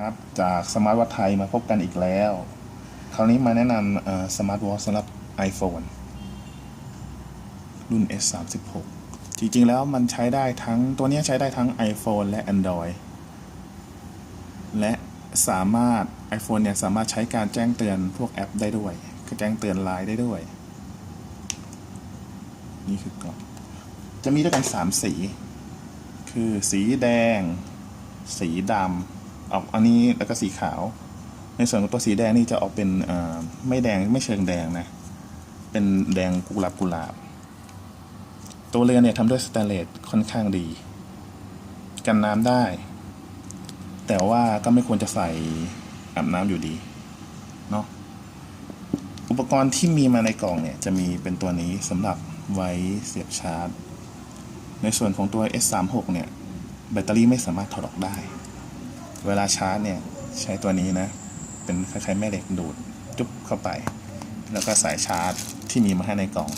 ครับจากสมาร์ทวอทไทยมาพบกันอีกแล้ว คราวนี้มาแนะนำสมาร์ทวอทสำหรับ iPhone รุ่น S36 จริง ๆ แล้วมันใช้ได้ทั้งตัวนี้ใช้ได้ทั้ง iPhone และ Android และสามารถ iPhone เนี่ยสามารถใช้การแจ้งเตือนพวกแอปได้ด้วยแจ้งเตือนไลน์ได้ด้วย นี่คือกล่องจะมีด้วยกัน 3 สี คือสีแดง สีดำ ออกอันนี้แล้วก็สีขาว ในส่วนของตัวสีแดงนี่จะออกเป็นไม่แดงไม่เชิงแดงนะ เป็นแดงกุหลาบกุหลาบ ตัวเรือนเนี่ยทำด้วยสแตนเลสค่อนข้างดี กันน้ำได้ แต่ว่าก็ไม่ควรจะใส่อาบน้ำอยู่ดีเนาะอุปกรณ์ที่มีมาในกล่องเนี่ยจะมีเป็นตัวนี้สำหรับไว้เสียบชาร์จ ในส่วนของตัว S36 เนี่ย แบตเตอรี่ไม่สามารถถอดออกได้ เวลาชาร์จเนี่ยใช้ตัวนี้นะ เป็นคล้ายๆแม่เหล็กดูดจุ๊บเข้าไป แล้วก็สายชาร์จที่มีมาให้ในกล่อง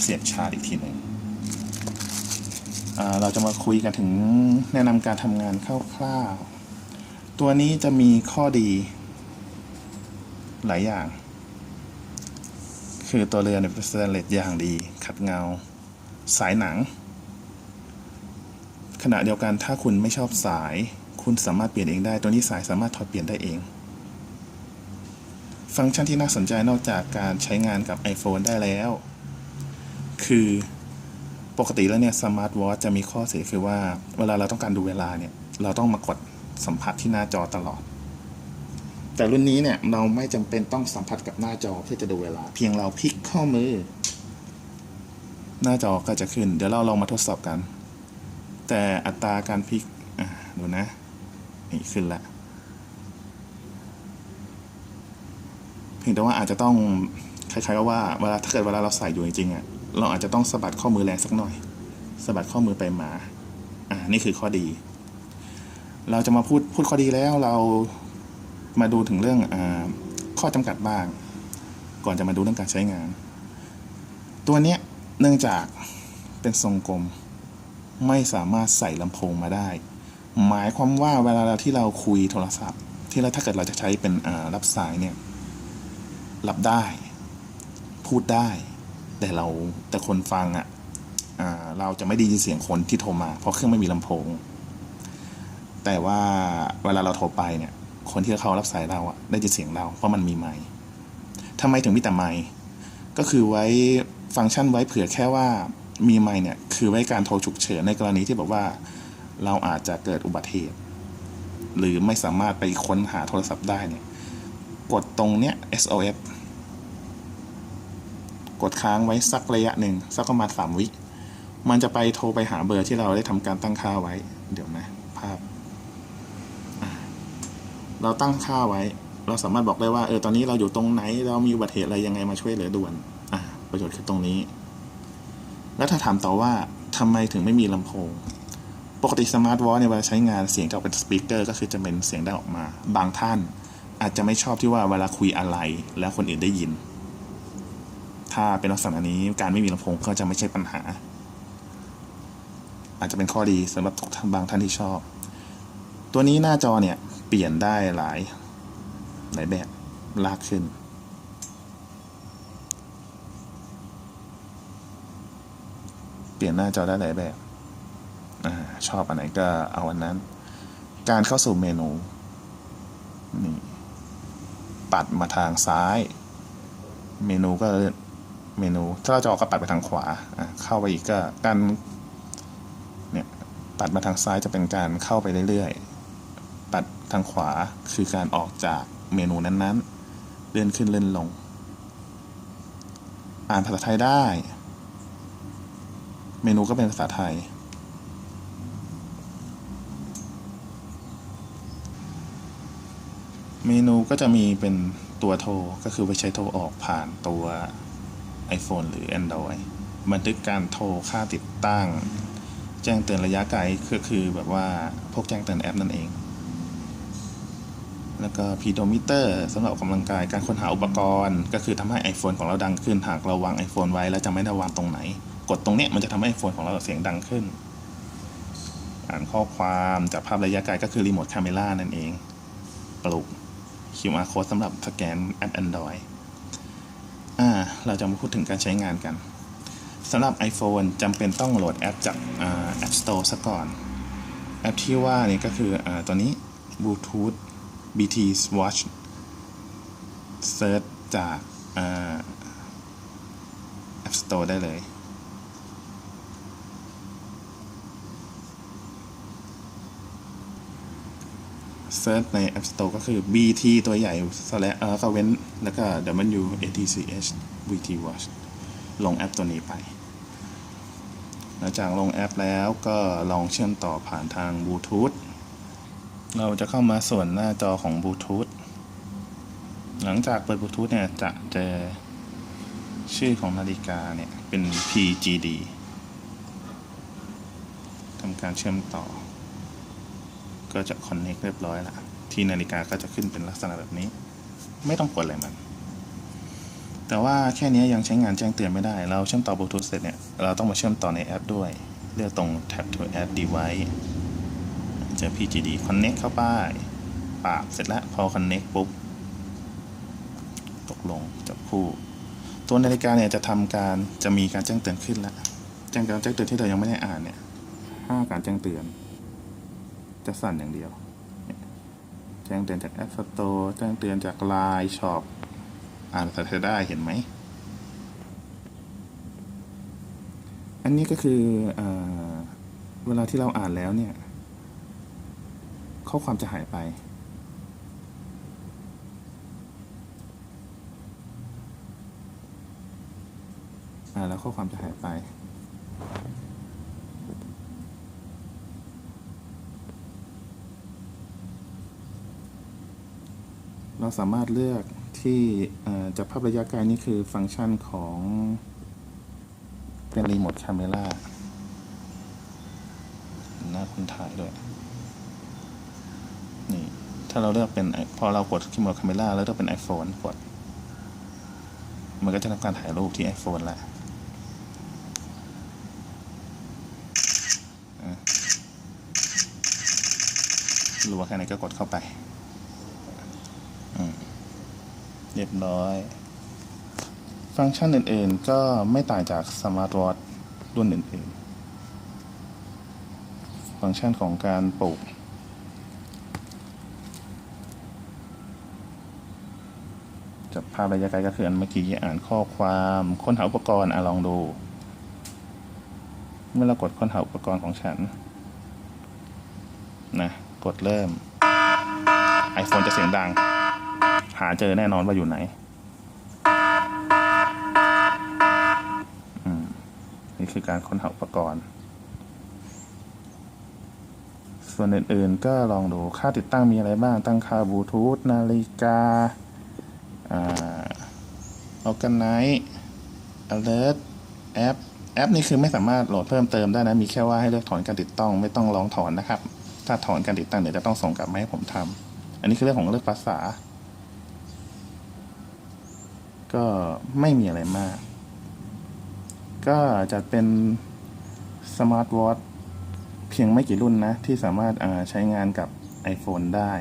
เสียบชาร์จอีกทีหนึ่งเราจะมาคุยกันถึงแนะนำการทำงานคร่าวๆ ตัวนี้จะมีข้อดีหลายอย่าง คือตัวเรือนเป็นสแตนเลสอย่างดี ขัดเงา สายหนัง ขณะเดียวกันถ้าคุณไม่ชอบสาย คุณสามารถเปลี่ยนเองได้ ตัวนี้สายสามารถถอดเปลี่ยนได้เอง ฟังก์ชันที่น่าสนใจนอกจากการใช้งานกับ iPhone ได้แล้ว คือปกติแล้วเนี่ยสมาร์ทวอทจะมีข้อเสียคือว่า เวลาเราต้องการดูเวลาเนี่ย เราต้องมากดสัมผัสที่หน้าจอตลอด แต่รุ่นนี้เนี่ยเราไม่จำเป็นต้องสัมผัสกับหน้าจอเพื่อจะดูเวลา เพียงเราพลิกข้อมือ หน้าจอก็จะขึ้น เดี๋ยวเราลองมาทดสอบกัน แต่อัตราการพลิก อะ ดูนะ นี่ขึ้นละเพียงแต่ว่าอาจจะต้องคล้ายๆกับว่าเวลาถ้าเกิดเวลาเราใส่อยู่จริงๆอะเราอาจจะต้องสะบัดข้อมือแรงสักหน่อยสะบัดข้อมือไปมาอ่านี่คือข้อดี เราจะมาพูดพูดข้อดีแล้วเรามาดูถึงเรื่องอข้อจำกัดบ้าง ก่อนจะมาดูเรื่องการใช้งาน ตัวเนี้ยเนื่องจากเป็นทรงกลม ไม่สามารถใส่ลำโพงมาได้ หมายความว่าเวลาที่เราคุยโทรศัพท์ ที่เราถ้าเกิดเราจะใช้เป็นรับสายเนี่ย รับได้ พูดได้ แต่เราแต่คนฟังอะ่ะเราจะไม่ได้ยินเสียงคนที่โทรมา เพราะเครื่องไม่มีลำโพง แต่ว่าเวลาเราโทรไปเนี่ย คนที่เขารับสายเราอะได้ยินเสียงเราเพราะมันมีไมค์ทำไมถึงมีแต่ไมค์ก็คือไว้ฟังก์ชันไว้เผื่อแค่ว่ามีไมค์เนี่ย คือไว้การโทรฉุกเฉินในกรณีที่แบบว่า เราอาจจะเกิดอุบัติเหตุ หรือไม่สามารถไปค้นหาโทรศัพท์ได้เนี่ย กดตรงเนี้ย SOS กดค้างไว้สักระยะหนึ่งสักประมาณสามวิ มันจะไปโทรไปหาเบอร์ที่เราได้ทำการตั้งค่าไว้ เดี๋ยวนะ ภาพ เราตั้งค่าไว้ เราสามารถบอกได้ว่า เออ ตอนนี้เราอยู่ตรงไหน เรามีอุบัติเหตุอะไรยังไงมาช่วยเหลือด่วน อ่าประโยชน์คือตรงนี้ แล้วถ้าถามต่อว่าทำไมถึงไม่มีลำโพง ปกติสมาร์ทวอทเนี่ยเวลาใช้งานเสียงจะออกเป็นสปีกเกอร์ก็คือจะเป็นเสียงดังออกมา บางท่านอาจจะไม่ชอบที่ว่าเวลาคุยอะไร แล้วคนอื่นได้ยิน ถ้าเป็นลักษณะนี้การไม่มีลำโพงก็จะไม่ใช่ปัญหา อาจจะเป็นข้อดีสำหรับบางท่านที่ชอบ ตัวนี้หน้าจอเนี่ยเปลี่ยนได้หลายหลายแบบลากขึ้นเปลี่ยนหน้าจอได้หลายแบบ ชอบอันไหนก็เอาอันนั้น การเข้าสู่เมนูนี่ปัดมาทางซ้าย เมนูก็เมนู ถ้าเราจะออกก็ปัดไปทางขวาเข้าไปอีกก็การเนี่ยปัดมาทางซ้ายจะเป็นการเข้าไปเรื่อยๆ ปัดทางขวาคือการออกจากเมนูนั้นๆ เลื่อนขึ้นเลื่อนลง อ่านภาษาไทยได้ เมนูก็เป็นภาษาไทย เมนูก็จะมีเป็นตัวโทร ก็คือไว้ใช้โทรออกผ่านตัว iPhone หรือ Android บันทึกการโทรค่าติดตั้ง แจ้งเตือนระยะไกลก็คือแบบว่าพวกแจ้งเตือนแอปนั่นเอง แล้วก็พีโดมิเตอร์สำหรับออกกำลังกายการค้นหาอุปกรณ์ ก็คือทำให้ iPhone ของเราดังขึ้น หากเราวาง iPhone ไว้แล้วจะไม่ได้วางตรงไหน กดตรงเนี้ยมันจะทำให้ iPhone ของเราเสียงดังขึ้น อ่านข้อความจับภาพระยะไกลก็คือรีโมทคาเมล่านั่นเองปลูก QR code สำหรับสแกนแอป Android อ่าเราจะมาพูดถึงการใช้งานกันสำหรับ iPhone จำเป็นต้องโหลดแอปจากอ App Store ซะก่อน แอปที่ว่านี่ก็คืออตัวนี้ Bluetooth BT Watch เซิร์ชจากอ่า App Store ได้เลย เซิร์ชใน App Store ก็คือ BT ตัวใหญ่สแลเออก็เว้น แล้วก็ W A T C H BT Watch ลงแอปตัวนี้ไป หลังจากลงแอปแล้วก็ลองเชื่อมต่อผ่านทางบลูทูธเราจะเข้ามาส่วนหน้าจอของบลูทูธหลังจากเปิดบลูทูธเนี่ย จะเจอชื่อของนาฬิกาเนี่ย เป็น PGD ทำการเชื่อมต่อ ก็จะ connect เรียบร้อยละที่นาฬิกาก็จะขึ้นเป็นลักษณะแบบนี้ ไม่ต้องกดอะไรมัน แต่ว่าแค่นี้ยังใช้งานแจ้งเตือนไม่ได้ เราเชื่อมต่อบลูทูธเสร็จเนี่ย เราต้องมาเชื่อมต่อในแอปด้วย เลือกตรง Tap to add device จอ PGD connect เข้าไปปาบเสร็จแล้วพอ connect ปุ๊บ ตกลงจับคู่ ตัวนาฬิกาเนี่ยจะทำการจะมีการแจ้งเตือนขึ้นแล้วแจ้งการแจ้งเตือนที่เรายังไม่ได้อ่านเนี่ยห้าการแจ้งเตือน จะสั่นอย่างเดียว แจ้งเตือนจาก App Store แจ้งเตือนจาก Line Shop อ่านภาษาไทยได้เห็นไหม อันนี้ก็คือเอเวลาที่เราอ่านแล้วเนี่ย ข้อความจะหายไปอ่าแล้วข้อความจะหายไป เราสามารถเลือกที่เอ่อจะภาพระยะไกลนี่คือฟังก์ชันของเป็นรีโมท c a ม e ราหน้าคนถ่ายด้วย นี่ ถ้าเราเลือกเป็น พอเรากดรีโมท c a ม e ราแล้วเลือกเป็น iPhone กด มันก็จะทำการถ่ายรูปที่ iPhone ละรู้ว่าแค่ไหนก็กดเข้าไป เรียบร้อย ฟังก์ชันอื่นๆ ก็ไม่ต่างจากสมาร์ทวอทรุ่นอื่นๆ ฟังก์ชันของการปลูกจับภาพระยะไกลก็คืออันเมื่อกี้อ่านข้อความค้นหาอุปกรณ์อะลองดู เมื่อเรากดค้นหาอุปกรณ์ของฉันนะกดเริ่ม iPhone จะเสียงดัง หาเจอแน่นอนว่าอยู่ไหนอืมนี่คือการค้นหาอุปกรณ์ ส่วนอื่นๆ ก็ลองดูค่าติดตั้งมีอะไรบ้าง ตั้งค่าบลูทูธนาฬิกาอออ g a ไน z e alert แอป แอปนี่คือไม่สามารถโหลดเพิ่มเติมได้นะ มีแค่ว่าให้เลือกถอนการติดตั้งไม่ต้องร้องถอนนะครับ ถ้าถอนการติดตั้งเดี๋ยวจะต้องส่งกลับมาให้ผมทำอันนี้คือเรื่องของเรื่องภาษา ก็ไม่มีอะไรมาก ก็จะเป็นสมาร์ทวอทเพียงไม่กี่รุ่นนะ ที่สามารถใช้งานกับ iPhone ได้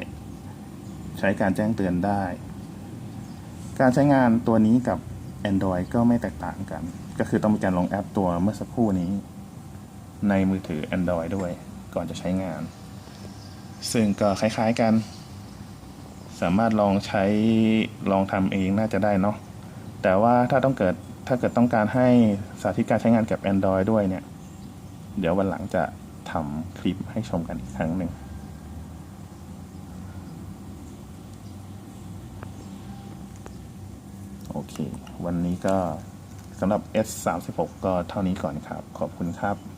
ใช้การแจ้งเตือนได้ การใช้งานตัวนี้กับ Android ก็ไม่แตกต่างกัน ก็คือต้องมีการลงแอปตัวเมื่อสักครู่นี้ ในมือถือ Android ด้วย ก่อนจะใช้งาน ซึ่งก็คล้ายๆกัน สามารถลองใช้ลองทำเองน่าจะได้เนาะ แต่ว่าถ้าต้องเกิดถ้าเกิดต้องการให้สาธิตการใช้งานกับ Android ด้วยเนี่ย เดี๋ยววันหลังจะทำคลิปให้ชมกันอีกครั้งหนึ่งโอเค วันนี้ก็สำหรับ S 3 6 ก็เท่านี้ก่อนครับ ขอบคุณครับ